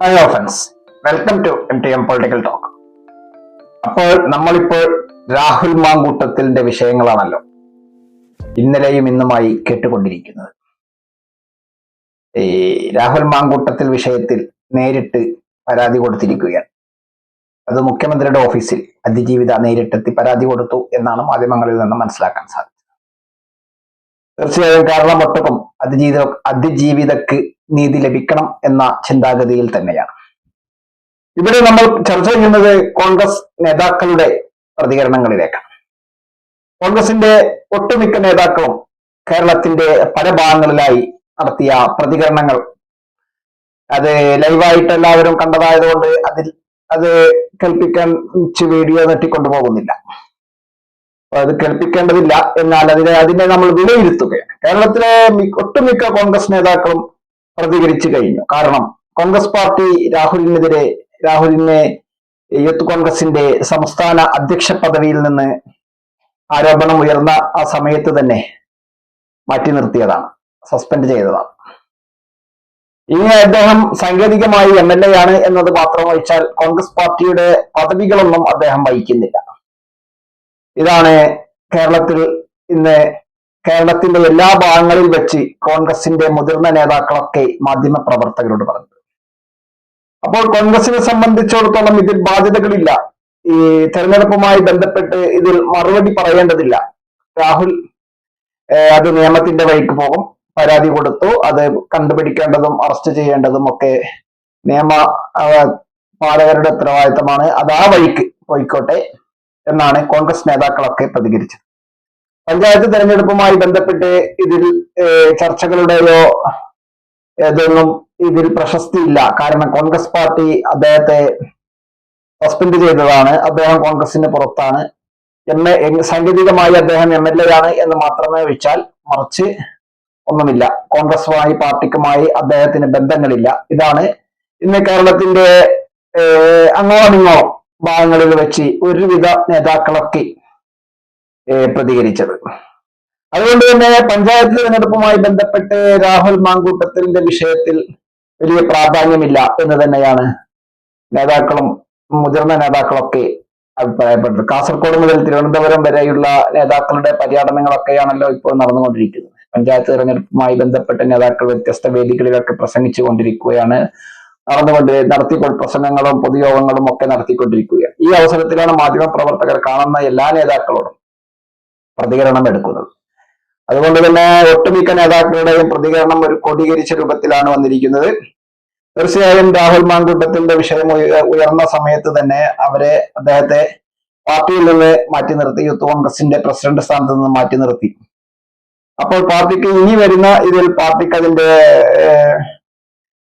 Hello friends welcome to M T M political talk അപ്പോൾ നമ്മളിപ്പോൾ രാഹുൽ മാങ്കൂട്ടത്തിന്റെ വിഷയങ്ങളാണല്ലോ ഇന്നലെയും ഇന്നുമായി കേട്ടുകൊണ്ടിരിക്കുന്നത്. ഈ രാഹുൽ മാങ്കൂട്ടത്തിൽ വിഷയത്തിൽ നേരിട്ട് പരാതി കൊടുത്തിരിക്കുകയാണ്. അത് മുഖ്യമന്ത്രിയുടെ ഓഫീസിൽ അതിജീവിത നേരിട്ടെത്തി പരാതി കൊടുത്തു എന്നാണ് മാധ്യമങ്ങളിൽ നിന്ന് മനസ്സിലാക്കാൻ സാധിച്ചത്. തീർച്ചയായും കാരണം ഒട്ടകം അതിജീവിത അതിജീവിതക്ക് നീതി ലഭിക്കണം എന്ന ചിന്താഗതിയിൽ തന്നെയാണ്. ഇവിടെ നമ്മൾ ചർച്ച ചെയ്യുന്നത് കോൺഗ്രസ് നേതാക്കളുടെ പ്രതികരണങ്ങളിലേക്കാണ് കോൺഗ്രസിന്റെ ഒട്ടുമിക്ക നേതാക്കളും കേരളത്തിന്റെ പല ഭാഗങ്ങളിലായി നടത്തിയ പ്രതികരണങ്ങൾ. അത് ലൈവായിട്ട് എല്ലാവരും കണ്ടതായതുകൊണ്ട് അതിൽ അത് കേൾപ്പിക്കാൻ വീഡിയോ നെട്ടിക്കൊണ്ടുപോകുന്നില്ല അത് കേൾപ്പിക്കേണ്ടതില്ല എന്നാൽ അതിനെ അതിനെ നമ്മൾ വിലയിരുത്തുകയാണ്. കേരളത്തിലെ ഒട്ടുമിക്ക കോൺഗ്രസ് നേതാക്കളും പ്രതികരിച്ചു കഴിഞ്ഞു. കാരണം കോൺഗ്രസ് പാർട്ടി രാഹുലിനെതിരെ രാഹുലിനെ യൂത്ത് കോൺഗ്രസിന്റെ സംസ്ഥാന അധ്യക്ഷ പദവിയിൽ നിന്ന് ആരോപണം ഉയർന്ന ആ സമയത്ത് തന്നെ മാറ്റി നിർത്തിയതാണ് സസ്പെൻഡ് ചെയ്തതാണ്. ഇനി അദ്ദേഹം സാങ്കേതികമായി എം എൽ എ ആണ് എന്നത് മാത്രം വഹിച്ചാൽ കോൺഗ്രസ് പാർട്ടിയുടെ പദവികളൊന്നും അദ്ദേഹം വഹിക്കുന്നില്ല. ഇതാണ് കേരളത്തിൽ ഇന്ന് കേരളത്തിന്റെ എല്ലാ ഭാഗങ്ങളിൽ വെച്ച് കോൺഗ്രസിന്റെ മുതിർന്ന നേതാക്കളൊക്കെ മാധ്യമ പ്രവർത്തകരോട് പറഞ്ഞത്. അപ്പോൾ കോൺഗ്രസിനെ സംബന്ധിച്ചിടത്തോളം ഇതിൽ ബാധ്യതകളില്ല. ഈ തെരഞ്ഞെടുപ്പുമായി ബന്ധപ്പെട്ട് ഇതിൽ മറുപടി പറയേണ്ടതില്ല. രാഹുൽ അത് നിയമത്തിന്റെ വഴിക്ക് പോകും. പരാതി കൊടുത്തു. അത് കണ്ടുപിടിക്കേണ്ടതും അറസ്റ്റ് ചെയ്യേണ്ടതും ഒക്കെ നിയമ പാലകരുടെ ഉത്തരവാദിത്തമാണ്. അത് ആ വഴിക്ക് പോയിക്കോട്ടെ എന്നാണ് കോൺഗ്രസ് നേതാക്കളൊക്കെ പ്രതികരിച്ചത്. പഞ്ചായത്ത് തെരഞ്ഞെടുപ്പുമായി ബന്ധപ്പെട്ട് ഇതിൽ ചർച്ചകളുടെയോ ഏതൊന്നും ഇതിൽ പ്രശസ്തിയില്ല. കാരണം കോൺഗ്രസ് പാർട്ടി അദ്ദേഹത്തെ സസ്പെൻഡ് ചെയ്തതാണ്. അദ്ദേഹം കോൺഗ്രസിന് പുറത്താണ്. എം എ സാങ്കേതികമായി അദ്ദേഹം എം എൽ എ ആണ് എന്ന് മാത്രമേ വെച്ചാൽ മറിച്ച് ഒന്നുമില്ല. കോൺഗ്രസുമായി പാർട്ടിക്കുമായി അദ്ദേഹത്തിന് ബന്ധങ്ങളില്ല. ഇതാണ് ഇന്ന് കേരളത്തിന്റെ അങ്ങോളം ഭാഗങ്ങളിൽ വെച്ച് ഒരുവിധ നേതാക്കളൊക്കെ പ്രതികരിച്ചത്. അതുകൊണ്ട് തന്നെ പഞ്ചായത്ത് തിരഞ്ഞെടുപ്പുമായി ബന്ധപ്പെട്ട് രാഹുൽ മാങ്കൂട്ടത്തിന്റെ വിഷയത്തിൽ വലിയ പ്രാധാന്യമില്ല എന്ന് തന്നെയാണ് നേതാക്കളും മുതിർന്ന നേതാക്കളൊക്കെ അഭിപ്രായപ്പെട്ടത്. കാസർഗോഡ് മുതൽ തിരുവനന്തപുരം വരെയുള്ള നേതാക്കളുടെ പര്യടനങ്ങളൊക്കെയാണല്ലോ ഇപ്പോൾ നടന്നുകൊണ്ടിരിക്കുന്നത്. പഞ്ചായത്ത് തിരഞ്ഞെടുപ്പുമായി ബന്ധപ്പെട്ട നേതാക്കൾ വ്യത്യസ്ത വേദികളിലൊക്കെ പ്രസംഗിച്ചു കൊണ്ടിരിക്കുകയാണ്. നടന്നുകൊണ്ട് നടത്തിക്കൊണ്ട് പ്രസംഗങ്ങളും പൊതുയോഗങ്ങളും ഒക്കെ നടത്തിക്കൊണ്ടിരിക്കുകയാണ്. ഈ അവസരത്തിലാണ് മാധ്യമ പ്രവർത്തകർ കാണുന്ന എല്ലാ നേതാക്കളോടും പ്രതികരണം എടുക്കുന്നത്. അതുകൊണ്ട് തന്നെ ഒട്ടുമിക്ക നേതാക്കളുടെയും പ്രതികരണം ഒരു കൊടീകരിച്ച രൂപത്തിലാണ് വന്നിരിക്കുന്നത്. തീർച്ചയായും രാഹുൽ മാങ്കൂട്ടത്തിന്റെ വിഷയം ഉയർന്ന സമയത്ത് തന്നെ അവരെ അദ്ദേഹത്തെ പാർട്ടിയിൽ നിന്ന് മാറ്റി നിർത്തി യൂത്ത് കോൺഗ്രസിന്റെ പ്രസിഡന്റ് സ്ഥാനത്ത് നിന്ന് മാറ്റി നിർത്തി. അപ്പോൾ പാർട്ടിക്ക് ഇനി വരുന്ന ഇതിൽ പാർട്ടിക്ക് അതിന്റെ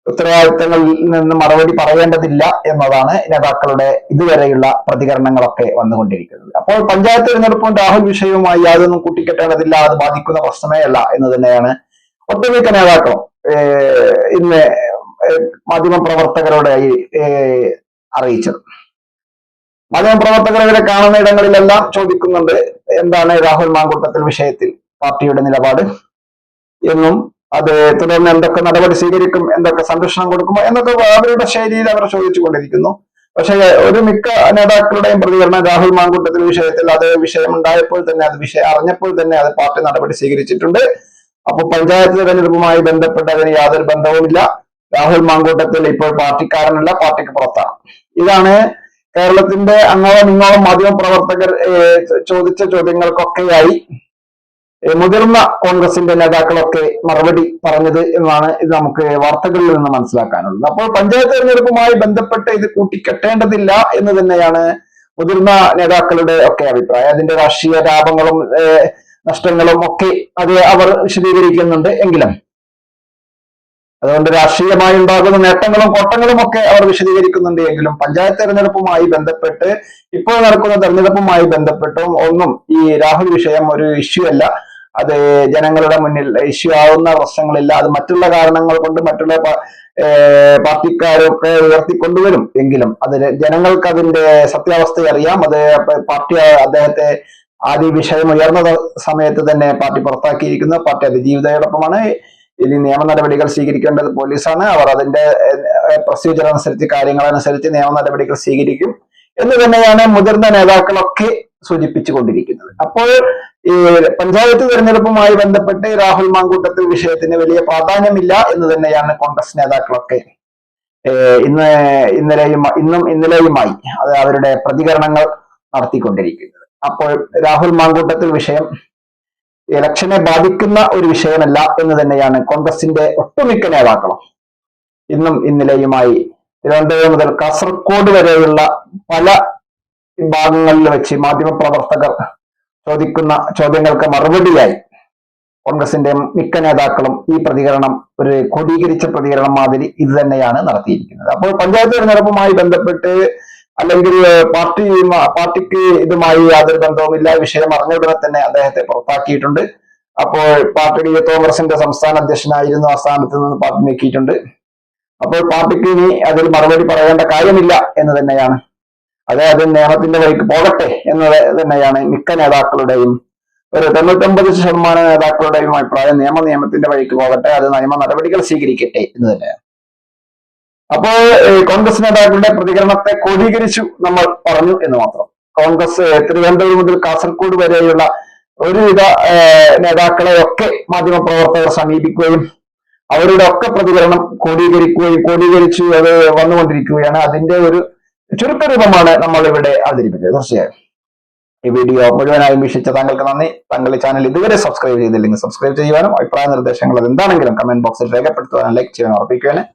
ഉത്തരവാദിത്തങ്ങളിൽ നിന്ന് മറുപടി പറയേണ്ടതില്ല എന്നതാണ് നേതാക്കളുടെ ഇതുവരെയുള്ള പ്രതികരണങ്ങളൊക്കെ വന്നുകൊണ്ടിരിക്കുന്നത്. അപ്പോൾ പഞ്ചായത്ത് തിരഞ്ഞെടുപ്പും രാഹുൽ വിഷയവുമായി യാതൊന്നും കൂട്ടിക്കെട്ടേണ്ടതില്ല അത് ബാധിക്കുന്ന പ്രശ്നമേ അല്ല എന്ന് തന്നെയാണ് ഒട്ടുമിക്ക നേതാക്കളും ഇന്ന് മാധ്യമപ്രവർത്തകരോടായി അറിയിച്ചത്. മാധ്യമപ്രവർത്തകർ ഇവരെ കാണുന്ന ഇടങ്ങളിലെല്ലാം ചോദിക്കുന്നുണ്ട് എന്താണ് രാഹുൽ മാങ്കൂട്ടത്തിൽ വിഷയത്തിൽ പാർട്ടിയുടെ നിലപാട് എന്നും അത് തുടർന്ന് എന്തൊക്കെ നടപടി സ്വീകരിക്കും എന്തൊക്കെ സംരക്ഷണം കൊടുക്കുമോ എന്നൊക്കെ അവരുടെ ശൈലിയിൽ അവർ ചോദിച്ചുകൊണ്ടിരിക്കുന്നു. പക്ഷേ ഒരു മിക്ക നേതാക്കളുടെയും പ്രതികരണം രാഹുൽ മാങ്കൂട്ടത്തിൽ വിഷയത്തിൽ അത് വിഷയം ഉണ്ടായപ്പോൾ തന്നെ അത് വിഷയം അറിഞ്ഞപ്പോൾ തന്നെ അത് പാർട്ടി നടപടി സ്വീകരിച്ചിട്ടുണ്ട്. അപ്പൊ പഞ്ചായത്ത് തെരഞ്ഞെടുപ്പുമായി ബന്ധപ്പെട്ട് അതിന് യാതൊരു ബന്ധവുമില്ല. രാഹുൽ മാങ്കൂട്ടത്തിൽ ഇപ്പോൾ പാർട്ടിക്കാരനല്ല പാർട്ടിക്ക് പുറത്താണ്. ഇതാണ് കേരളത്തിന്റെ അങ്ങോളം ഇങ്ങോളം മാധ്യമ പ്രവർത്തകർ ചോദിച്ച ചോദ്യങ്ങൾക്കൊക്കെയായി മുതിർന്ന കോൺഗ്രസിന്റെ നേതാക്കളൊക്കെ മറുപടി പറഞ്ഞത് എന്നാണ് ഇത് നമുക്ക് വാർത്തകളിൽ നിന്ന് മനസ്സിലാക്കാനുള്ളത്. അപ്പോൾ പഞ്ചായത്ത് തെരഞ്ഞെടുപ്പുമായി ബന്ധപ്പെട്ട് ഇത് കൂട്ടിക്കെട്ടേണ്ടതില്ല എന്ന് തന്നെയാണ് മുതിർന്ന നേതാക്കളുടെ ഒക്കെ അഭിപ്രായം. അതിന്റെ രാഷ്ട്രീയ ലാഭങ്ങളും നഷ്ടങ്ങളും ഒക്കെ അത് അവർ വിശദീകരിക്കുന്നുണ്ട് എങ്കിലും. അതുകൊണ്ട് രാഷ്ട്രീയമായി ഉണ്ടാകുന്ന നേട്ടങ്ങളും കോട്ടങ്ങളും ഒക്കെ അവർ വിശദീകരിക്കുന്നുണ്ട് എങ്കിലും പഞ്ചായത്ത് തെരഞ്ഞെടുപ്പുമായി ബന്ധപ്പെട്ട് ഇപ്പോൾ നടക്കുന്ന തെരഞ്ഞെടുപ്പുമായി ബന്ധപ്പെട്ടും ഒന്നും ഈ രാഹുൽ വിഷയം ഒരു ഇഷ്യൂ അല്ല. അത് ജനങ്ങളുടെ മുന്നിൽ ഇഷ്യൂ ആവുന്ന പ്രശ്നങ്ങളില്ല. അത് മറ്റുള്ള കാരണങ്ങൾ കൊണ്ട് മറ്റുള്ള പാർട്ടിക്കാരൊക്കെ ഉയർത്തിക്കൊണ്ടുവരും എങ്കിലും. അത് ജനങ്ങൾക്ക് അതിന്റെ സത്യാവസ്ഥ അറിയാം. അത് പാർട്ടി അദ്ദേഹത്തെ ആദ്യ വിഷയം ഉയർന്ന സമയത്ത് തന്നെ പാർട്ടി പുറത്താക്കിയിരിക്കുന്നു. പാർട്ടി അതിജീവിതയോടൊപ്പമാണ്. ഇനി നിയമ നടപടികൾ സ്വീകരിക്കേണ്ടത് പോലീസാണ്. അവർ അതിന്റെ പ്രൊസീജിയർ അനുസരിച്ച് കാര്യങ്ങൾ അനുസരിച്ച് നിയമ നടപടികൾ സ്വീകരിക്കും. എന്ന് തന്നെയാണ് മുതിർന്ന നേതാക്കളൊക്കെ സൂചിപ്പിച്ചു കൊണ്ടിരിക്കുന്നത് അപ്പോൾ ഈ പഞ്ചായത്ത് തെരഞ്ഞെടുപ്പുമായി ബന്ധപ്പെട്ട് രാഹുൽ മാങ്കൂട്ടത്തിൽ വിഷയത്തിന് വലിയ പ്രാധാന്യമില്ല എന്ന് തന്നെയാണ് കോൺഗ്രസ് നേതാക്കളൊക്കെ ഇന്ന് ഇന്നലെയും ഇന്നും ഇന്നലെയുമായി അത് അവരുടെ പ്രതികരണങ്ങൾ നടത്തിക്കൊണ്ടിരിക്കുന്നത്. അപ്പോൾ രാഹുൽ മാങ്കൂട്ടത്തിൽ വിഷയം ഇലക്ഷനെ ബാധിക്കുന്ന ഒരു വിഷയമല്ല എന്ന് തന്നെയാണ് കോൺഗ്രസിന്റെ ഒട്ടുമിക്ക നേതാക്കളും ഇന്നും ഇന്നലെയുമായി. തിരുവനന്തപുരം മുതൽ കാസർഗോഡ് വരെയുള്ള പല ഭാഗങ്ങളിൽ വെച്ച് മാധ്യമപ്രവർത്തകർ ചോദിക്കുന്ന ചോദ്യങ്ങൾക്ക് മറുപടിയായി കോൺഗ്രസിന്റെ മിക്ക നേതാക്കളും ഈ പ്രതികരണം ഒരു ക്രോഡീകരിച്ച പ്രതികരണം മാതിരി ഇത് തന്നെയാണ് നടത്തിയിരിക്കുന്നത്. അപ്പോൾ പഞ്ചായത്ത് തെരഞ്ഞെടുപ്പുമായി ബന്ധപ്പെട്ട് അല്ലെങ്കിൽ പാർട്ടി പാർട്ടിക്ക് ഇതുമായി യാതൊരു ബന്ധവുമില്ല വിഷയം അറിഞ്ഞുടനെ തന്നെ അദ്ദേഹത്തെ പുറത്താക്കിയിട്ടുണ്ട്. അപ്പോൾ പാർട്ടി കോൺഗ്രസിന്റെ സംസ്ഥാന അധ്യക്ഷനായിരുന്നു ആ സ്ഥാനത്ത് നിന്ന് പാർട്ടി നീക്കിയിട്ടുണ്ട്. അപ്പോൾ പാർട്ടിക്ക് ഇനി അതിൽ മറുപടി പറയേണ്ട കാര്യമില്ല എന്ന് തന്നെയാണ് അതെ അത് നിയമത്തിന്റെ വഴിക്ക് പോകട്ടെ എന്നത് തന്നെയാണ് മിക്ക നേതാക്കളുടെയും ഒരു തൊണ്ണൂറ്റൊമ്പത് ശതമാനം നേതാക്കളുടെയും അഭിപ്രായം. നിയമ നിയമത്തിന്റെ വഴിക്ക് പോകട്ടെ അത് നിയമ നടപടികൾ സ്വീകരിക്കട്ടെ എന്ന് തന്നെയാണ്. അപ്പോൾ കോൺഗ്രസ് നേതാക്കളുടെ പ്രതികരണത്തെ ക്രോഡീകരിച്ചു നമ്മൾ പറഞ്ഞു എന്ന് മാത്രം. കോൺഗ്രസ് തിരുവനന്തപുരം മുതൽ കാസർഗോഡ് വരെയുള്ള ഒരുവിധ നേതാക്കളെ നേതാക്കളെയൊക്കെ മാധ്യമപ്രവർത്തകർ സമീപിക്കുകയും അവരുടെ ഒക്കെ പ്രതികരണം ക്രോഡീകരിക്കുകയും ക്രോഡീകരിച്ചു അത് വന്നുകൊണ്ടിരിക്കുകയാണ്. അതിന്റെ ഒരു ചുരുക്കരൂപമാണ് നമ്മൾ ഇവിടെ അവതരിപ്പിച്ചത്. തീർച്ചയായും. ഈ വീഡിയോ മുഴുവനായും വീക്ഷിച്ച താങ്കൾക്ക് നന്ദി. താങ്കൾ ചാനൽ ഇതുവരെ സബ്സ്ക്രൈബ് ചെയ്തില്ലെങ്കിൽ സബ്സ്ക്രൈബ് ചെയ്യുവാനും അഭിപ്രായ നിർദ്ദേശങ്ങൾ എന്താണെങ്കിലും കമന്റ് ബോക്സിൽ രേഖപ്പെടുത്തുവാനും ലൈക്ക് ചെയ്യാനും ഉറപ്പിക്കുവാനും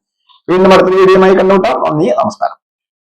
വീണ്ടും അടുത്ത വീഡിയോയുമായി കണ്ടുമുട്ടാം. നന്ദി. നമസ്കാരം.